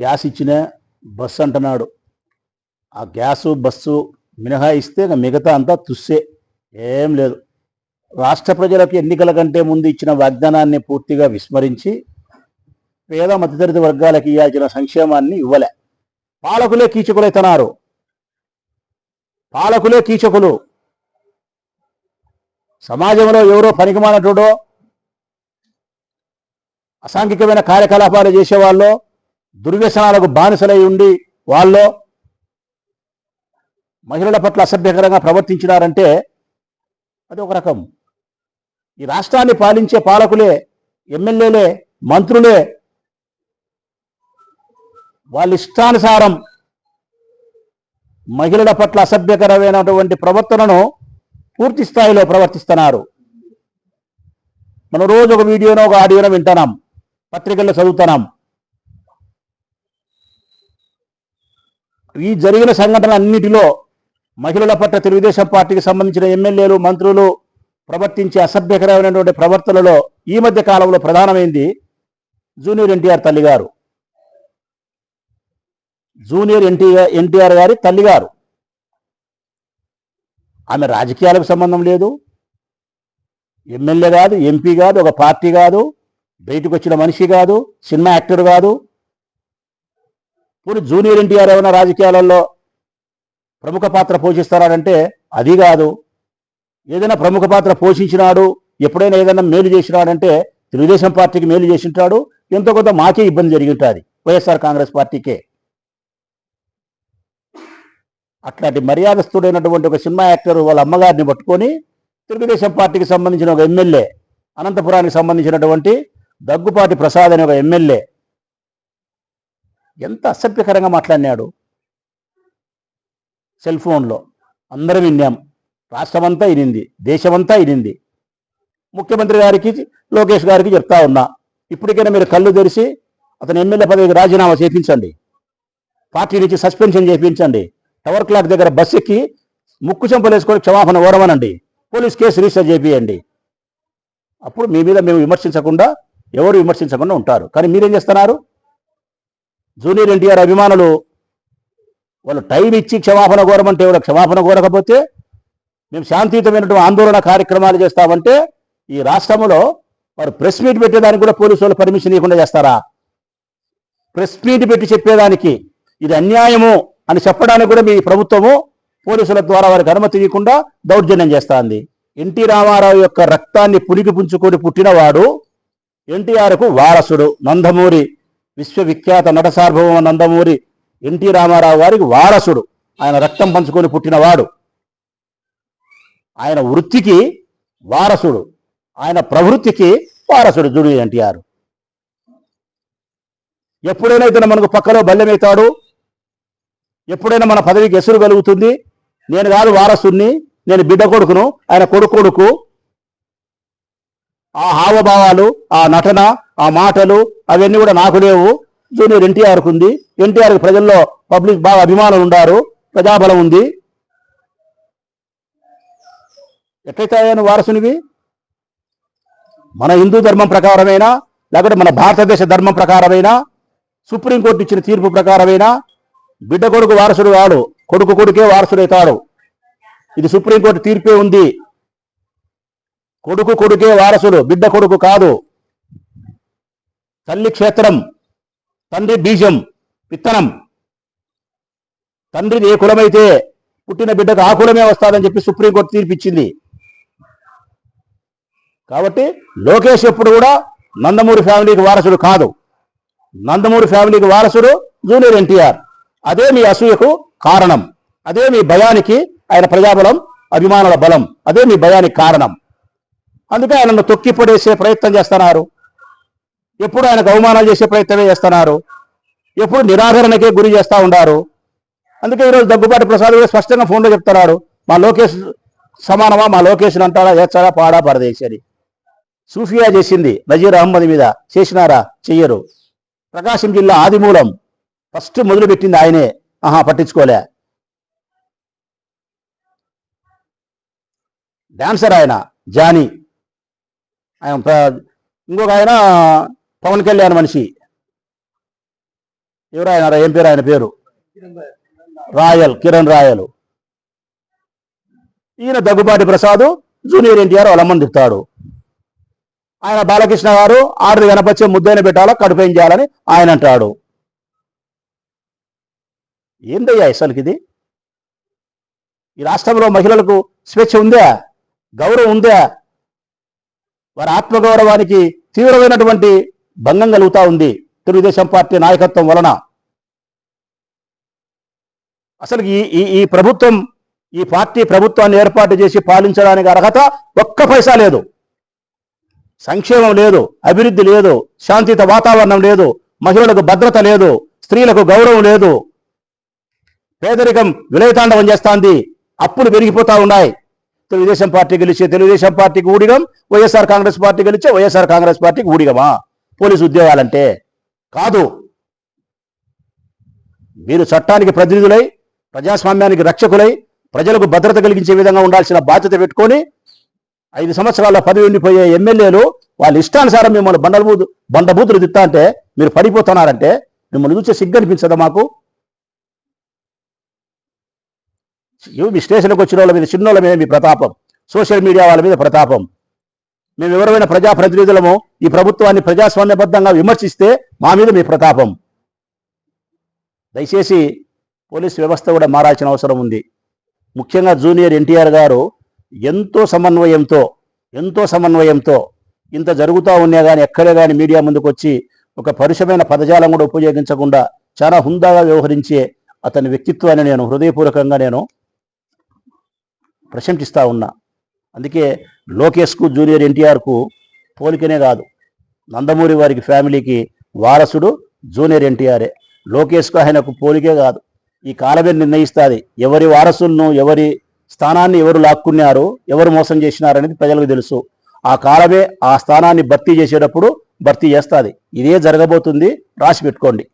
Gas ఇచ్చిన bus అంటున్నాడు. ఆ గ్యాసు బస్సు మినహాయిస్తే మిగతా అంతా తుస్సే. ఏం లేదు. రాష్ట్ర ప్రజలకు ఎన్నికల కంటే ముందు ఇచ్చిన వాగ్దానాన్ని పూర్తిగా విస్మరించి పేద మధ్యతరగతి వర్గాలకు ఇవ్వాల్సిన సంక్షేమాన్ని ఇవ్వలే. పాలకులే కీచకులైతున్నారు. పాలకులే కీచకులు. సమాజంలో ఎవరో పనికిమానటోడో అసాంఘికమైన కార్యకలాపాలు చేసేవాళ్ళు దుర్వ్యసనాలకు బానిసలై ఉండి వాళ్ళు మహిళల పట్ల అసభ్యకరంగా ప్రవర్తించినారంటే అది ఒక రకం. ఈ రాష్ట్రాన్ని పాలించే పాలకులే ఎమ్మెల్యేలే మంత్రులే వాళ్ళ ఇష్టానుసారం మహిళల పట్ల అసభ్యకరమైనటువంటి ప్రవర్తనను పూర్తి స్థాయిలో ప్రవర్తిస్తున్నారు. మనం రోజు ఒక వీడియోనో ఒక ఆడియోనో వింటున్నాం పత్రికల్లో చదువుతున్నాం. ఈ జరిగిన సంఘటన అన్నిటిలో మహిళల పట్ల తెలుగుదేశం పార్టీకి సంబంధించిన ఎమ్మెల్యేలు మంత్రులు ప్రవర్తించే అసభ్యకరమైనటువంటి ప్రవర్తనలో ఈ మధ్య కాలంలో ప్రధానమైంది జూనియర్ ఎన్టీఆర్ తల్లిగారు. జూనియర్ ఎన్టీఆర్ ఎన్టీఆర్ గారి తల్లిగారు. ఆమె రాజకీయాలకు సంబంధం లేదు. ఎమ్మెల్యే కాదు ఎంపీ కాదు ఒక పార్టీ కాదు బయటకు వచ్చిన మనిషి కాదు సినిమా యాక్టర్ కాదు పోనీ జూనియర్ ఎన్టీఆర్ ఏమైనా రాజకీయాలలో ప్రముఖ పాత్ర పోషిస్తారంటే అది కాదు. ఏదైనా ప్రముఖ పాత్ర పోషించినాడు ఎప్పుడైనా ఏదైనా మేలు చేసినాడంటే తెలుగుదేశం పార్టీకి మేలు చేసింటాడు ఎంతో కొంత మాకే ఇబ్బంది జరిగి ఉంటుంది వైఎస్ఆర్ కాంగ్రెస్ పార్టీకే. అట్లాంటి మర్యాదస్తుడైనటువంటి ఒక సినిమా యాక్టర్ వాళ్ళ అమ్మగారిని పట్టుకొని తెలుగుదేశం పార్టీకి సంబంధించిన ఒక ఎమ్మెల్యే అనంతపురానికి సంబంధించినటువంటి దగ్గుపాటి ప్రసాద్ అనే ఒక ఎమ్మెల్యే ఎంత అసభ్యకరంగా మాట్లాడినాడు? సెల్ ఫోన్లో. అందరం విన్నాం. రాష్ట్రమంతా ఇనింది దేశమంతా ఇనింది ముఖ్యమంత్రి గారికి లోకేష్ గారికి చెప్తా ఉన్నా. ఇప్పటికైనా మీరు కళ్ళు తెరిచి అతని ఎమ్మెల్యే పదవికి రాజీనామా చేయించండి పార్టీ నుంచి సస్పెన్షన్ చేయించండి టవర్ క్లాక్ దగ్గర బస్సు ఎక్కి ముక్కు చెంపలేసుకొని క్షమాపణ ఓరమనండి పోలీస్ కేసు రిజిస్టర్ చేపియండి. అప్పుడు మీ మీద మేము విమర్శించకుండా ఎవరు విమర్శించకుండా ఉంటారు. కానీ మీరేం చేస్తున్నారు? జూనియర్ ఎన్టీఆర్ అభిమానులు వాళ్ళు టైం ఇచ్చి క్షమాపణ కోరమంటే ఎవరు క్షమాపణ కోరకపోతే మేము శాంతియుతమైనటువంటి ఆందోళన కార్యక్రమాలు చేస్తామంటే ఈ రాష్ట్రంలో వారు ప్రెస్ మీట్ పెట్టేదానికి కూడా పోలీసు వాళ్ళు పర్మిషన్ ఇవ్వకుండా చేస్తారా? ప్రెస్ మీట్ పెట్టి చెప్పేదానికి ఇది అన్యాయము అని చెప్పడానికి కూడా మీ ప్రభుత్వము పోలీసుల ద్వారా వారికి అనుమతి ఇవ్వకుండా దౌర్జన్యం చేస్తాంది. ఎన్టీ రామారావు యొక్క రక్తాన్ని పులికి పుంచుకొని పుట్టినవాడు ఎన్టీఆర్కు వారసుడు నందమూరి. విశ్వవిఖ్యాత నట సార్వభౌమ నందమూరి ఎన్టీ రామారావు వారికి వారసుడు. ఆయన రక్తం పంచుకొని పుట్టినవాడు. ఆయన వృత్తికి వారసుడు. ఆయన ప్రవృత్తికి వారసుడు జుడి ఎన్టీఆర్. ఎప్పుడైనా ఇతను మనకు పక్కలో బల్లెమవుతాడు ఎప్పుడైనా మన పదవికి ఎసురు కలుగుతుంది. నేను కాదు వారసుని నేను బిడ్డ కొడుకును ఆయన కొడుకు కొడుకు. ఆ హావభావాలు ఆ నటన ఆ మాటలు అవన్నీ కూడా నాకు లేవు. జూనియర్ ఎన్టీఆర్కు ఉంది. ఎన్టీఆర్కి ప్రజల్లో పబ్లిక్ బాగా అభిమానులు ఉండారు. ప్రజాబలం ఉంది. ఎట్లయితే వారసునివి? మన హిందూ ధర్మం ప్రకారమైనా లేకపోతే మన భారతదేశ ధర్మం ప్రకారమైనా సుప్రీంకోర్టు ఇచ్చిన తీర్పు ప్రకారమైనా బిడ్డ కొడుకు వారసుడు కాడు కొడుకు కొడుకే వారసుడైతాడు ఇది సుప్రీంకోర్టు తీర్పే ఉంది. కొడుకు కొడుకే వారసుడు బిడ్డ కొడుకు కాదు. తల్లి క్షేత్రం తండ్రి బీజం విత్తనం. తండ్రిది ఏ కులమైతే పుట్టిన బిడ్డకు ఆ కులమే వస్తాదని చెప్పి సుప్రీంకోర్టు తీర్పిచ్చింది. కాబట్టి లోకేష్ ఎప్పుడు కూడా నందమూరి ఫ్యామిలీకి వారసుడు కాదు. నందమూరి ఫ్యామిలీకి వారసుడు జూనియర్ ఎన్టీఆర్. అదే మీ అసూయకు కారణం. అదే మీ భయానికి ఆయన ప్రజాబలం అభిమానుల బలం. అదే మీ భయానికి కారణం. అందుకే ఆయనను తొక్కిపడేసే ప్రయత్నం చేస్తున్నారు. ఎప్పుడు ఆయనకు అవమానాలు చేసే ప్రయత్నమే చేస్తున్నారు. ఎప్పుడు నిరాదరణకే గురి చేస్తూ ఉన్నారు అందుకే ఈరోజు దగ్గుబాటి ప్రసాద్ కూడా స్పష్టంగా ఫోన్లో చెప్తున్నారు మా లోకేష్ సమానమా? మా లోకేష్ అంటారా ఏచాడా పాడా? పరదేశి అని. సూఫియా చేసింది నజీర్ అహ్మద్ మీద. చేసినారా? చెయ్యరు. ప్రకాశం జిల్లా ఆదిమూలం. ఫస్ట్ మొదలుపెట్టింది ఆయనే. ఆహా పట్టించుకోలే. డాన్సర్ ఆయన జానీ. ఆయన ఇంకొక ఆయన పవన్ కళ్యాణ్ మనిషి. ఎవరు ఆయన ఏం పేరు? ఆయన పేరు? రాయల్ కిరణ్ రాయల్. ఈయన దగ్గుబాటి ప్రసాద్ జూనియర్ ఎన్టీఆర్ వాళ్ళ ఆయన బాలకృష్ణ గారు ఆర్డర్ గణపత్యం ముద్దైన పెట్టాలా కడుపేం చేయాలని ఆయన అంటాడు. ఏందయ్యా అసలుకి ఇది ఈ రాష్ట్రంలో మహిళలకు స్వేచ్ఛ ఉందా? గౌరవం ఉందా? వారి ఆత్మగౌరవానికి తీవ్రమైనటువంటి భంగం కలుగుతా ఉంది. తెలుగుదేశం పార్టీ నాయకత్వం వలన. అసలు ఈ ఈ ప్రభుత్వం ఈ పార్టీ ప్రభుత్వాన్ని ఏర్పాటు చేసి పాలించడానికి అర్హత ఒక్క పైసా లేదు. సంక్షేమం లేదు అభివృద్ధి లేదు శాంతిత వాతావరణం లేదు మహిళలకు భద్రత లేదు స్త్రీలకు గౌరవం లేదు. పేదరికం విలయతాండవం చేస్తాంది. అప్పులు పెరిగిపోతా ఉన్నాయి. తెలుగుదేశం పార్టీ గెలిచే తెలుగుదేశం పార్టీకి ఊడిగం వైఎస్ఆర్ కాంగ్రెస్ పార్టీ గెలిచే వైఎస్ఆర్ కాంగ్రెస్ పార్టీకి ఊడిగమా? పోలీసు ఉద్యోగాలంటే కాదు. మీరు చట్టానికి ప్రతినిధులై ప్రజాస్వామ్యానికి రక్షకులై ప్రజలకు భద్రత కలిగించే విధంగా ఉండాల్సిన బాధ్యత పెట్టుకొని ఐదు సంవత్సరాల పదవి ఉండిపోయే ఎమ్మెల్యేలు వాళ్ళ ఇష్టానుసారం మిమ్మల్ని బండలబూతు బండబూతులు తిత్తా అంటే మీరు పడిపోతున్నారంటే మిమ్మల్ని చూసే సిగ్గు అనిపించదా మాకు? ఇవి మీ స్టేషన్కి వచ్చిన వాళ్ళ మీద చిన్నోళ్ళ మీద మీ ప్రతాపం సోషల్ మీడియా వాళ్ళ మీద ప్రతాపం. మేము ఎవరైనా ప్రజాప్రతినిధులము ఈ ప్రభుత్వాన్ని ప్రజాస్వామ్యబద్ధంగా విమర్శిస్తే మా మీద మీ ప్రతాపం. దయచేసి పోలీస్ వ్యవస్థ కూడా మారాల్సిన అవసరం ఉంది. ముఖ్యంగా జూనియర్ ఎన్టీఆర్ గారు ఎంతో సమన్వయంతో ఎంతో సమన్వయంతో ఇంత జరుగుతూ ఉన్నా కానీ ఎక్కడే కానీ మీడియా ముందుకు వచ్చి ఒక పరుషమైన పదజాలం కూడా ఉపయోగించకుండా చాలా హుందాగా వ్యవహరించే అతని వ్యక్తిత్వాన్ని నేను హృదయపూర్వకంగా నేను ప్రశంసిస్తా ఉన్నా. అందుకే లోకేష్కు జూనియర్ ఎన్టీఆర్కు పోలికనే కాదు. నందమూరి వారికి ఫ్యామిలీకి వారసుడు జూనియర్ ఎన్టీఆరే. లోకేష్కు ఆయనకు పోలికే కాదు. ఈ కాలమే నిర్ణయిస్తుంది. ఎవరి వారసులను ఎవరి స్థానాన్ని ఎవరు లాక్కున్నారు ఎవరు మోసం చేసినారనేది ప్రజలకు తెలుసు. ఆ కాలమే ఆ స్థానాన్ని భర్తీ చేసేటప్పుడు భర్తీ చేస్తుంది. ఇదే జరగబోతుంది. రాసి పెట్టుకోండి.